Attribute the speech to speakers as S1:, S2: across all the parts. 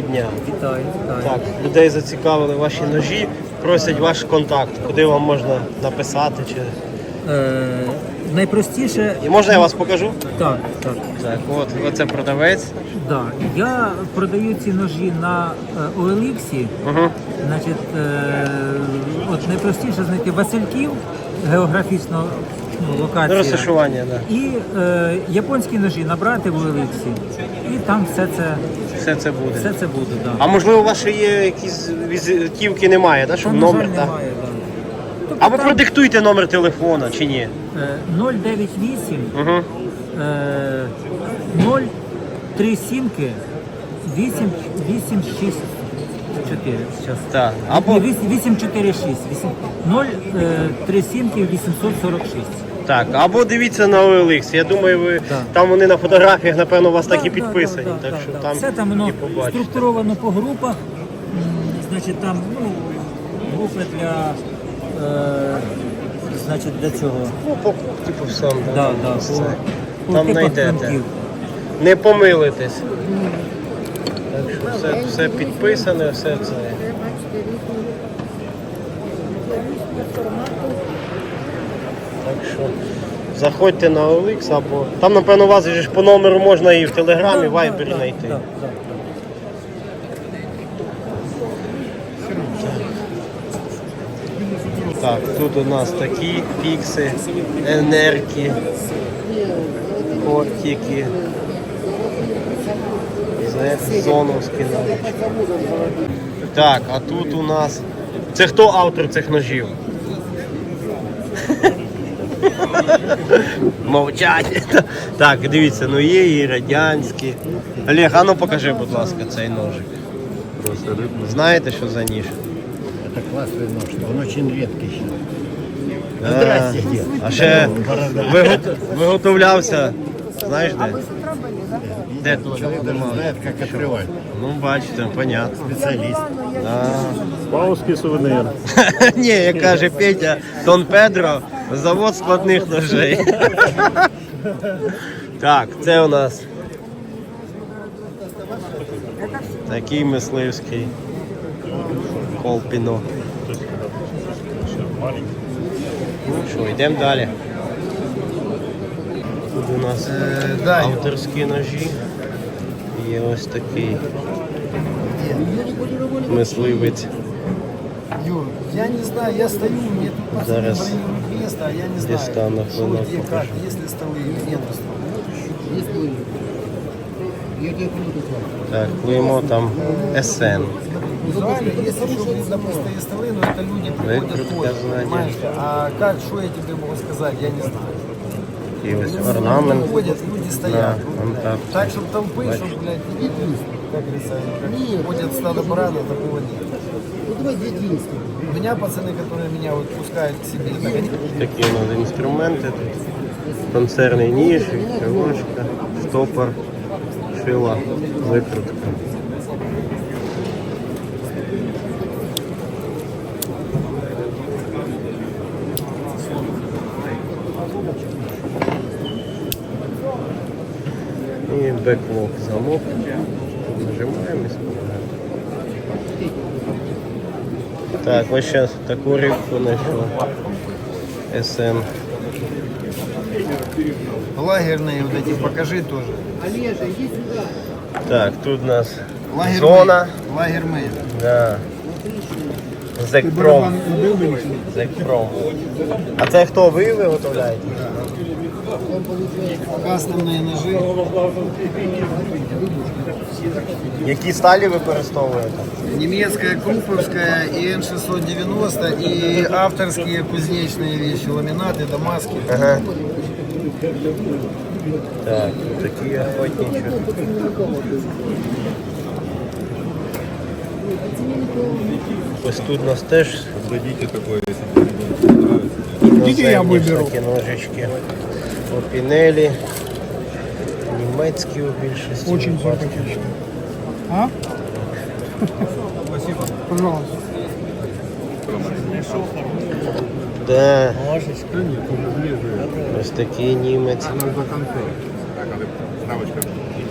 S1: Дня.
S2: Вітаю, вітаю.
S1: Так, людей зацікавили ваші ножі, просять ваш контакт, куди вам можна написати. Чи...
S2: Е, найпростіше,
S1: І можна я вас покажу?
S2: так, так,
S1: Так, от оце продавець.
S2: да. Я продаю ці ножі на е, OLX.
S1: Угу.
S2: Значить, е, от найпростіше знайти Васильків, географічно ну, локація.
S1: розташування, да.
S2: І е, японські ножі набрати в OLX. І там все це,
S1: Все це буде.
S2: все це буде. Да.
S1: А можливо, у вас ще є якісь візитівки немає, да? щоб
S2: Там, на
S1: номер
S2: жаль,
S1: так?
S2: немає, да. Тобто
S1: А ви
S2: там,
S1: продиктуйте номер телефона чи ні?
S2: е, 098
S1: Угу.
S2: Е, 0, 3 сімки, 8, 8, 6, 4. Сейчас.
S1: Так. Або
S2: Ні, 8, 8, 4, 6. 8, 0, е, 3 сімки, 846.
S1: Так, або дивіться на OLX. Я думаю, ви
S2: Да.
S1: там вони на фотографіях, напевно, у вас так і
S2: Да, да,
S1: підписані.
S2: да, да,
S1: так що
S2: да.
S1: там
S2: Все там воно
S1: і побачите.
S2: структуровано по групах. М, Значить, там ну, групи для, е, значить, для цього.
S1: Ну, по, типу, всьому, да.
S2: Да, да, по, по
S1: Там
S2: типах
S1: знайдете. Не помилитесь. Так що все, все підписане, все це. Так що заходьте на OLX або. Там, напевно, у вас ж по номеру можна і в Телеграмі,
S2: Да,
S1: в Вайбері знайти.
S2: да, да.
S1: Так, тут у нас такі фікси, енерки, кортики. Зоновські навіть. Так, а тут у нас. Це хто автор цих ножів? Мовчать. Так, дивіться, ну є і радянські. Олег, а ну покажи, будь ласка, цей ножик.
S3: Просто рыбный.
S1: Знаєте, що за ніж?
S3: Это классный нож, он очень редкий сейчас.
S1: А,
S3: Здрасте, дед.
S1: А ще вигот- виготовлявся. Знаєш де? Де тут?
S3: Человек даже знает, как открывать.
S1: Ну, бачите, понятно.
S3: Специалист.
S1: А.
S4: Пауський сувенир.
S1: Ні, як каже Петя Дон Педро, завод складних ножей. Так, це у нас такий мисливський колпіно. Ну що, йдемо далі. Тут у нас авторські ножі. Є ось такий мисливець.
S5: Я не знаю, я стою, мне тут
S1: Зараз
S5: место, а я не знаю,
S1: дістану хвилинку,
S5: где, как,
S1: покажу.
S5: есть ли столы или нет столов.
S1: Так, клеймо там СН.
S5: Визуально, если что, видно пустые столы, но это люди приходят,
S1: Выкрутка сзади.
S5: понимаешь? А как, что я тебе могу сказать, я не знаю.
S1: І ось орнамент.
S5: ходят, люди
S1: Да,
S5: стоят.
S1: он так.
S5: Так, чтобы толпы, чтобы, блядь, как говорится, как ходят стадо барана, такого нет. У меня пацаны, которые меня вот пускают к себе, так они
S1: Такі у нас інструменти тут. Концерний ніж, штопор, шила, викрутка. І беклок замок. Нажимаємо і спускаємо. Так, ось зараз таку рибку знайшов. СМ.
S5: лагерные вот эти покажи тоже.
S1: Так, тут у нас
S5: Лагерь
S1: зона.
S5: Лагермейд.
S1: Да. Зекпром. Зекпром. А це хто ви виготовляєте?
S5: Кастомные ножи.
S1: Які сталі використовуєте?
S5: Немецкая Круповская и Н690 и авторские кузнечные вещи, ламинаты, дамаски.
S1: Ага. Так, такі охотничі. Ось тут у нас теж
S3: Дадите такое, если
S1: іноземні такі ножички. Опінелі. Німецькі у більшості. Очень симпатично.
S6: А? Спасибо. Пожалуйста.
S1: Да. Ось такий німець.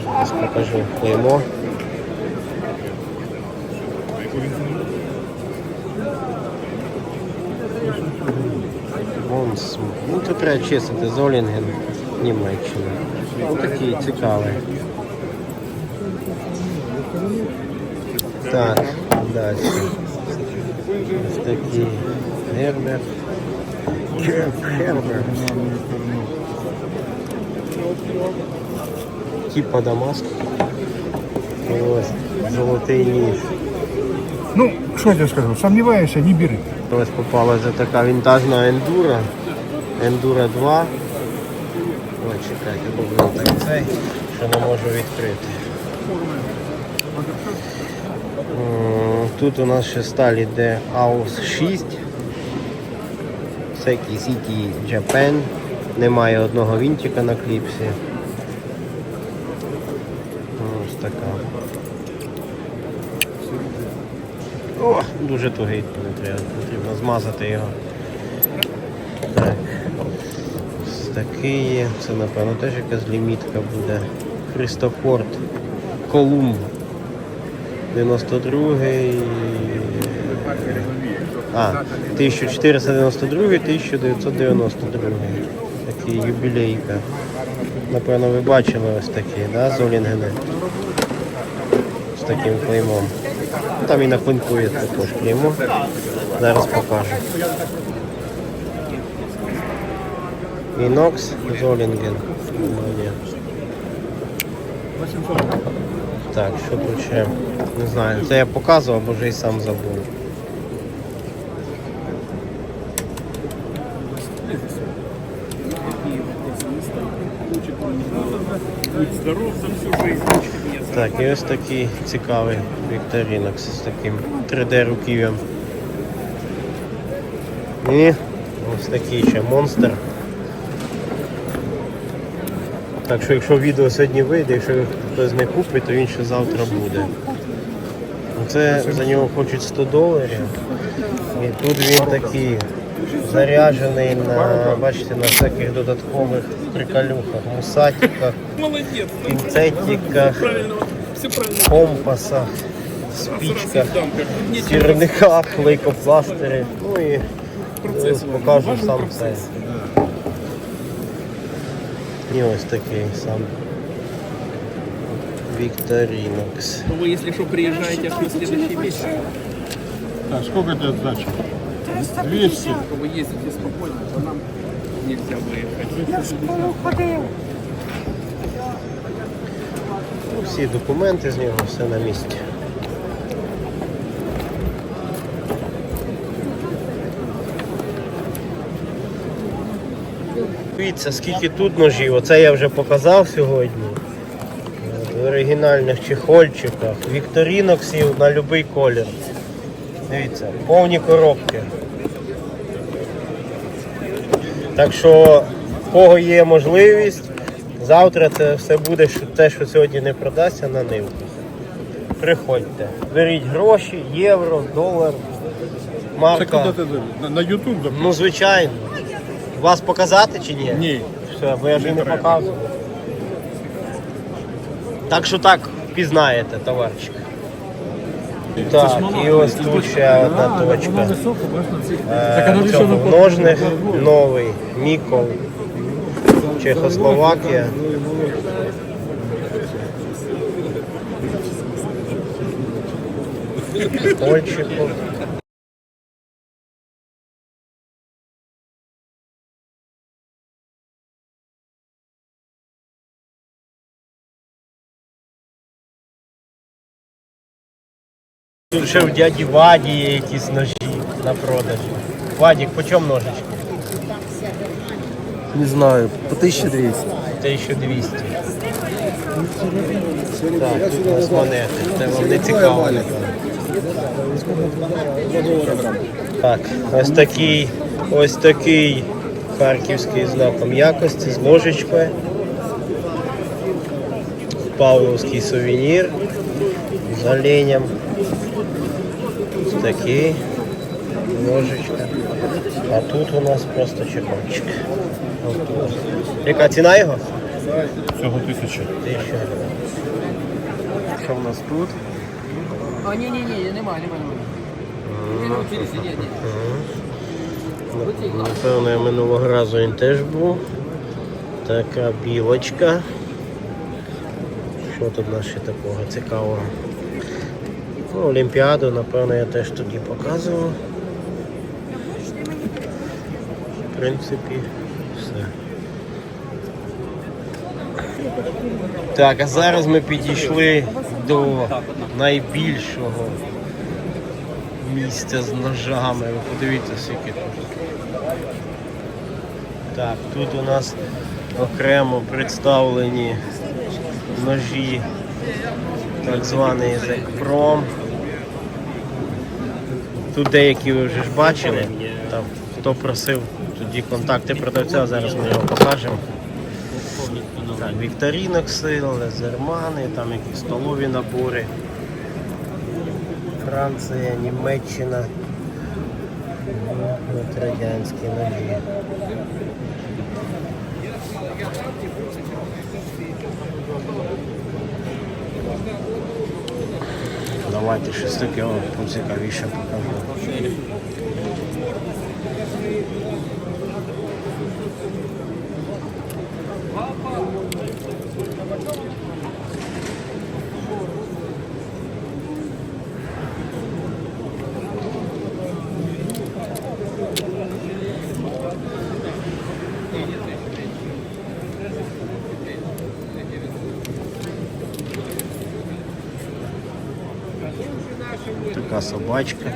S1: Зараз покажу клеймо. Монсм. Ну, це треба чистити Золінген, Німеччина. Ну такий цікавий. Так, далі. Ось такий Гербер. Гербер. Типа Дамаск. Ось золотий ніж.
S6: Ну, что я тебе скажу, сомневаешься, не бери.
S1: Ось попалася така вінтажна ендура. Ендура 2. Ой, чекайте, бо він так цей, що не можу відкрити. Тут у нас ще сталь іде AUS 6. Секі City Japan. Немає одного вінтика на кліпсі. Ось така. О, дуже тугий, треба, потрібно змазати його. Так. Такий є. Це напевно теж якась лімітка буде. Христофорд Колумб. 92-й. А, 1492 1992 Такий юбілейка. Напевно, ви бачили ось такі, да, Золінгени? З таким клеймом. Там і на клинку є також клеймо. Зараз покажу. Інокс Золінген. Так, що тут ще? Не знаю. Це я показував, бо вже і сам забув. Так, і ось такий цікавий Вікторінокс з таким 3D руків'ям. І ось такий ще монстр. Так що якщо відео сьогодні вийде, якщо хтось не купить, то він ще завтра буде. Це за нього хочуть 100 доларів. І тут він такий заряджений на, бачите, на всяких додаткових приколюхах, мусатиках, пінцетиках, компасах, спічках, сірниках, лейкопластирі. Ну і е, покажу сам це. І ось такий сам. Вікторінокс.
S7: Ну, Вы, если что, приезжаете аж на следующий месяц,
S4: Так, сколько тебе сдачи? 200.
S7: то вы ездите спокойно, то нам нельзя выехать.
S1: Всі документи з нього, все на місці. Дивіться, скільки тут ножів. Оце я вже показав сьогодні. В оригінальних чехольчиках. Вікторіноксів на будь-який колір. Дивіться, повні коробки. Так що, в кого є можливість, завтра це все буде що- те, що сьогодні не продасться на нивках. Приходьте. Беріть гроші, євро, долар,
S4: Це
S1: марка.
S4: куди ти на, на YouTube?
S1: Ну, звичайно. Вас показати чи ні?
S4: Ні.
S1: Все, бо я ж і не показую. Так що так, пізнаєте, товарчик. Так, і ось тут ще одна точка. Е, ножних новий Нікол. Чехословакія. Польчику. Тут ще в дяді Ваді є якісь ножі на продаж. Вадік, по чому ножички?
S5: Не знаю, по 1200.
S1: 1200. Так, тут у нас монети. Це вам не цікаво. Так, ось такий, ось такий харківський знаком якості з ложечкою. Павловський сувенір з оленем. Такий ложечка. А тут у нас просто чеканчик. Яка ціна його?
S4: Всього тисяча.
S1: Тисяча. Що в нас тут?
S7: А, не-не-не, нема, нема, нема. Вы научились, нет, нет.
S1: Напевно, я минулого разу він теж був. Така білочка. Що тут у нас ще такого цікавого? Ну, Олімпіаду, напевно, я теж тоді показував. В принципі, все. Так, а зараз ми підійшли до найбільшого місця з ножами. Ви подивіться, скільки тут. Так, тут у нас окремо представлені ножі, так званий Зекпром. Тут деякі ви вже ж бачили. Там, хто просив тоді контакти продавця, зараз ми його покажемо. Так, Вікторінокси, лезермани, там якісь столові набори. Франція, Німеччина. От радянські ножі. Давайте щось таке о, поцікавіше покажу. Şöyle. Така собачка.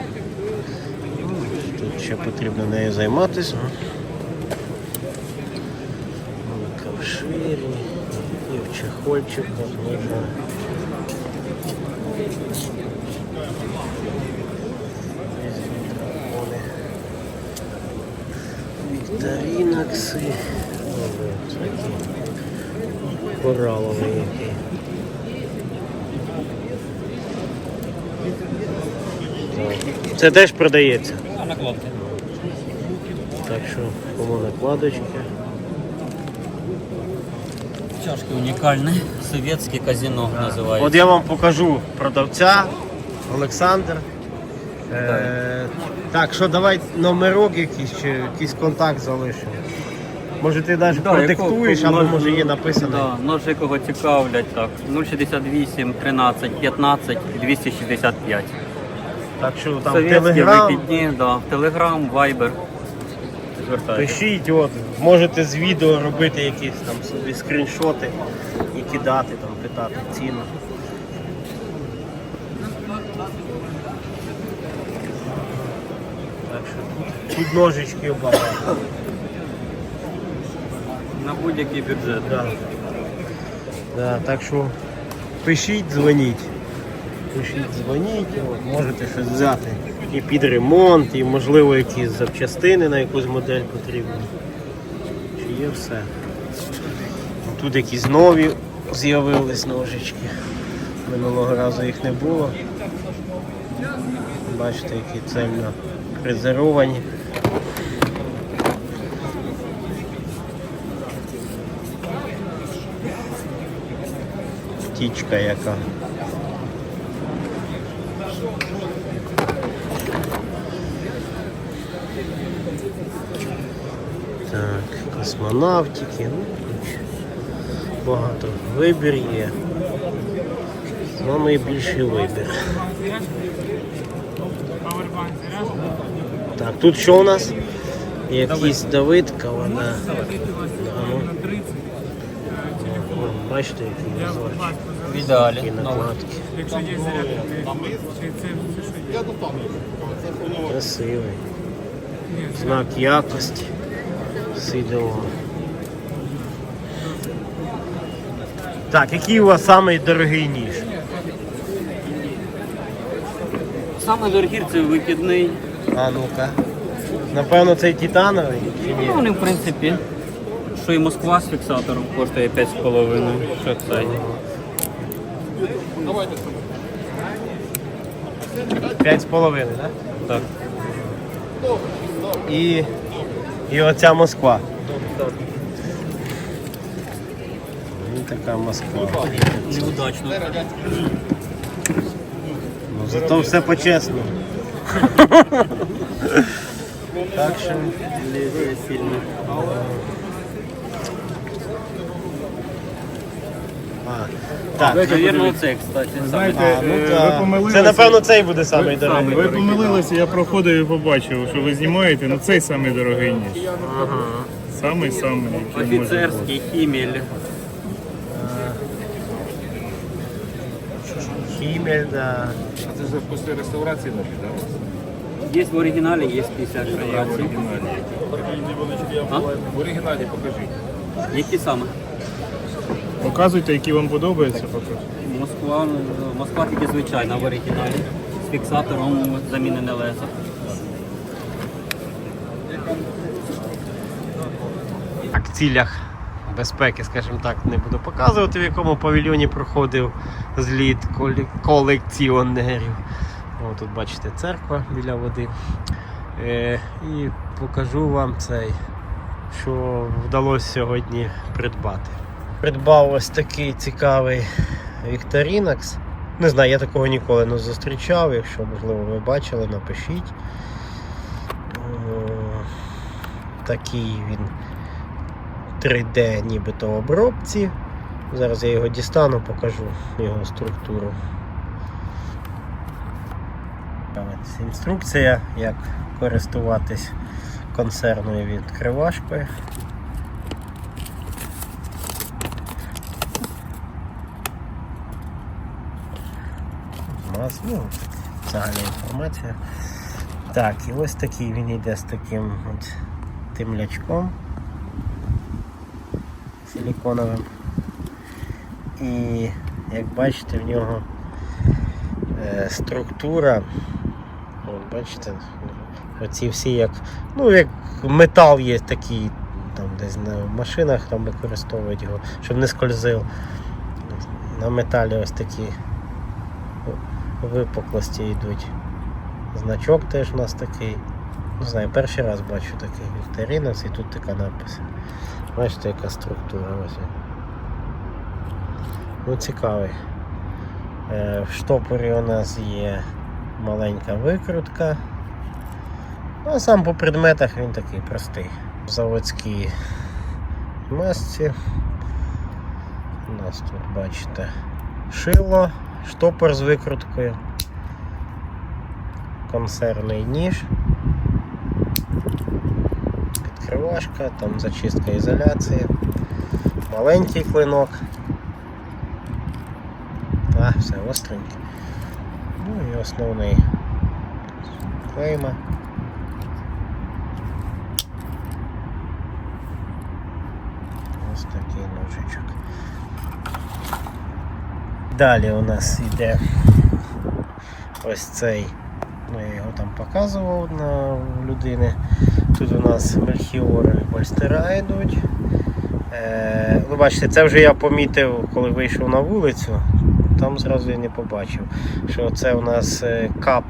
S1: Тут ще потрібно нею займатися. Вона в ширі, і в чехольчиках можна. Вікторінокси. Кораловий. Це теж продається.
S2: А накладки.
S1: Так що кому накладочки.
S2: Чашки унікальні. Совєтське казино називається.
S1: От я вам покажу продавця Олександр. Е, так, що давай номерок якийсь чи якийсь контакт залишимо. Може ти навіть
S8: Да,
S1: продиктуєш,
S8: якого-
S1: або може є написано.
S8: Да, ножи кого цікавлять, так. 068 13 15 265.
S1: Так що там
S8: Совєтські
S1: телеграм,
S8: вихідні, да. Телеграм, Вайбер. Звертайтеся.
S1: пишіть, от, можете з відео робити якісь там собі скріншоти і кидати, там, питати ціну. Так що тут, ножички багато.
S8: На будь-який бюджет.
S1: Да. Да, так що пишіть, дзвоніть. Пишіть, дзвоніть, от, можете щось взяти. І під ремонт, і можливо якісь запчастини на якусь модель потрібні. Чи є все. Тут якісь нові з'явились ножички. Минулого разу їх не було. Бачите, які цельно презеровані. Птічка яка. Так, космонавтики, ну багато. Вибір є. Ну, найбільший вибір. Так, тут що у нас? Якийсь Давидка, вона. Бачите, які називають.
S2: В ідеалі.
S1: Накладки. Красивий. Знак якості. Сидово. Так, який у вас самий дорогий ніж?
S8: Саме дорогі це вихідний.
S1: А ну-ка. Напевно, цей титановий чи ні?
S8: Ну, вони, в принципі, що і Москва з фіксатором коштує 5,5. Що це?
S1: П'ять з половиною, так?
S8: Так.
S1: І, і оця Москва. І така Москва.
S8: Неудачно.
S1: Ну, зато все по-чесному. Так що
S8: сильно.
S1: А, так,
S8: Наверное, оце, кстати.
S6: Знаєте,
S1: а, ну,
S6: е,
S1: та-
S6: ви помилилися.
S1: це напевно цей буде самий дорогий.
S6: Ви помилилися, я проходив і побачив, що ви знімаєте, ну цей самий дорогий ніж. Самий самий. який може бути.
S8: Офіцерський, хімель.
S1: Хімель, да.
S4: Це ж після реставрації наші, так?
S8: Є в оригіналі, є 50 реставрацій. А?
S4: В оригіналі покажіть.
S8: Які саме?
S6: Показуйте, які вам подобаються.
S8: Москва, ну, Москва тільки звичайна в оригіналі. З фіксатором замінене лезо.
S1: Так, в цілях безпеки, скажімо так, не буду показувати, в якому павільйоні проходив зліт колекціонерів. О, тут бачите церква біля води. Е, і покажу вам цей, що вдалося сьогодні придбати. Придбав ось такий цікавий Victorinox. Не знаю, я такого ніколи не зустрічав. Якщо, можливо, ви бачили, напишіть. Такий він 3D нібито обробці. Зараз я його дістану, покажу його структуру. Ось Інструкція, як користуватись консервною відкривашкою. Маз, ну, загальна інформація. Так, і ось такий він йде з таким от темлячком силіконовим. І як бачите, в нього е, структура, от бачите, оці всі як, ну як метал є такий, там десь на машинах там використовують його, щоб не скользив. На металі ось такі випуклості йдуть. Значок теж у нас такий. Не знаю, перший раз бачу такий Вікторінос і тут така надпис. Бачите, яка структура ось. Ну, цікавий. Е, В штопорі у нас є маленька викрутка. Ну, а сам по предметах він такий простий. В заводській масці. У нас тут, бачите, шило, штопор з викруткою, консервний ніж, підкривашка, там зачистка ізоляції, маленький клинок. А, все остренький. Ну і основний клейма. Ось такий ножичок. Далі у нас йде ось цей, ну я його там показував на людини. Тут у нас мельхіори больстера йдуть. Е, ну, бачите, це вже я помітив, коли вийшов на вулицю. Там зразу я не побачив, що це у нас е, кап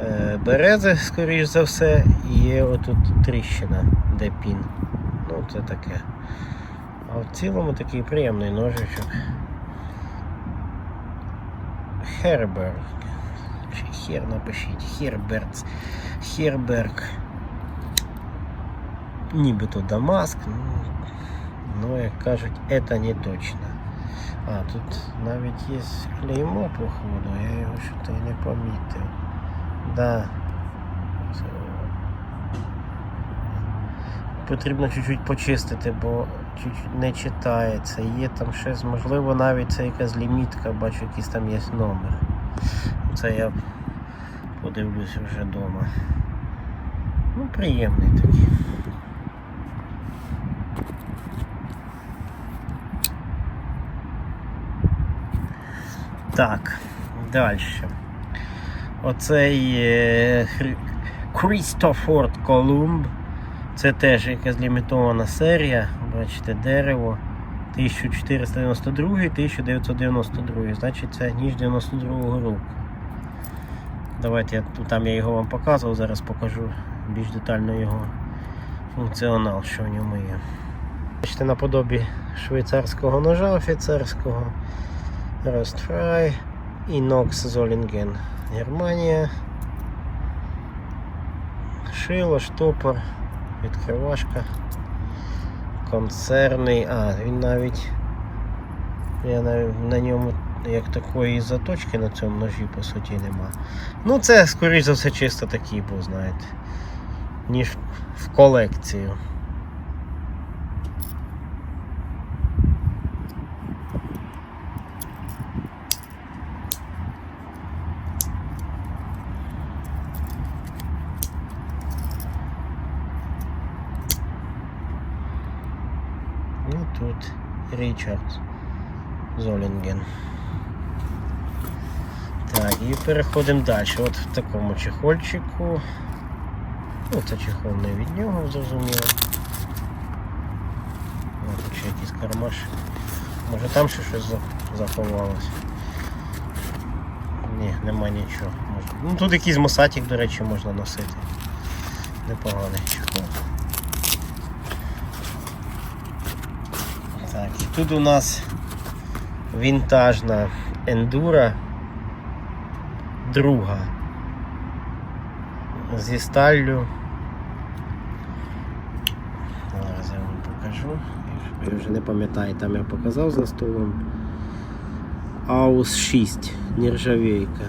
S1: е, берези, скоріш за все, і є отут тріщина, де пін. Ну, це таке. А в цілому такий приємний ножичок. Херберг. Чи хер напишіть. Херберц. Херберг. Нібито Дамаск. Ну, ну, як кажуть, це не точно. А, тут навіть є клеймо, походу, я його що-то і не помітив. Да. Потрібно чуть-чуть почистити, бо чуть не читається. Є там щось, можливо, навіть це якась лімітка, бачу, якийсь там є номер. Це я подивлюся вже вдома. Ну, приємний такий. Так, далі. Оцей е, Крістофорд Колумб. Це теж якась лімітована серія. Бачите, дерево 1492-1992. Значить це ніж 92-го року. Давайте я, там я його вам показував, зараз покажу більш детально його функціонал, що в ньому є. Бачите, наподобі швейцарського ножа офіцерського. Rostfrei і Nox Zollingen, Германія. шило, штопор, відкривашка, концерний. А, він навіть. Я навіть на ньому як такої заточки на цьому ножі по суті нема. Ну це, скоріш за все, чисто такий був, знаєте. Ніж в колекцію. Ну тут Річард Золінген. Так, і переходимо далі. От в такому чехольчику. Ну, це чехол не від нього, зрозуміло. О, тут ще якийсь кармаш. Може там ще щось за- заховалось. Ні, нема нічого. Ну тут якийсь мосатик, до речі, можна носити. Непоганий чехол. Так, і тут у нас вінтажна ендура друга зі сталлю. Зараз я вам покажу. Я вже не пам'ятаю, там я показав за столом. Аус 6, нержавейка.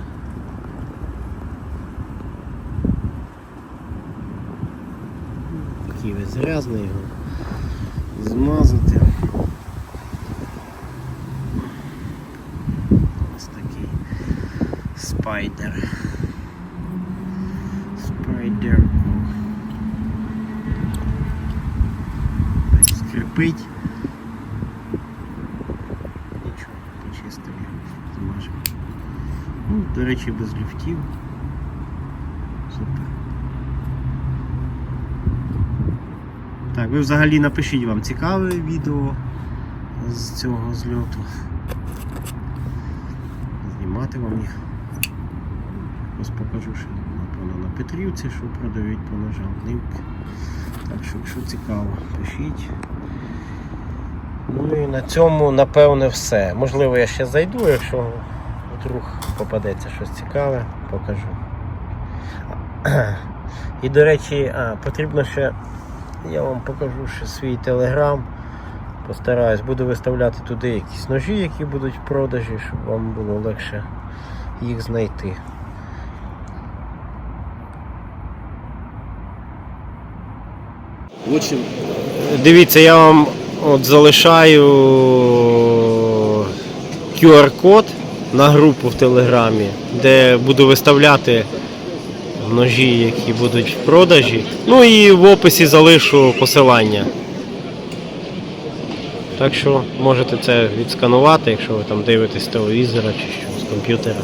S1: Такий весь грязний його. Змазати. Ось такий спайдер. Спайдер. Скрипить. Нічого, почистив його, змажемо. Ну, до речі, без люфтів. Супер. Так, ви взагалі напишіть вам цікаве відео з цього зльоту. Знімати вам їх. Ось покажу, що напевно на Петрівці, що продають по ножам нивки. Так що, якщо цікаво, пишіть. Ну і на цьому, напевне, все. Можливо, я ще зайду, якщо вдруг попадеться щось цікаве, покажу. І, до речі, а, потрібно ще, я вам покажу ще свій телеграм. Постараюсь, буду виставляти туди якісь ножі, які будуть в продажі, щоб вам було легше їх знайти. Дивіться, я вам от залишаю QR-код на групу в Телеграмі, де буду виставляти ножі, які будуть в продажі. Ну і в описі залишу посилання. Так що можете це відсканувати, якщо ви там дивитесь телевізора чи що з комп'ютера.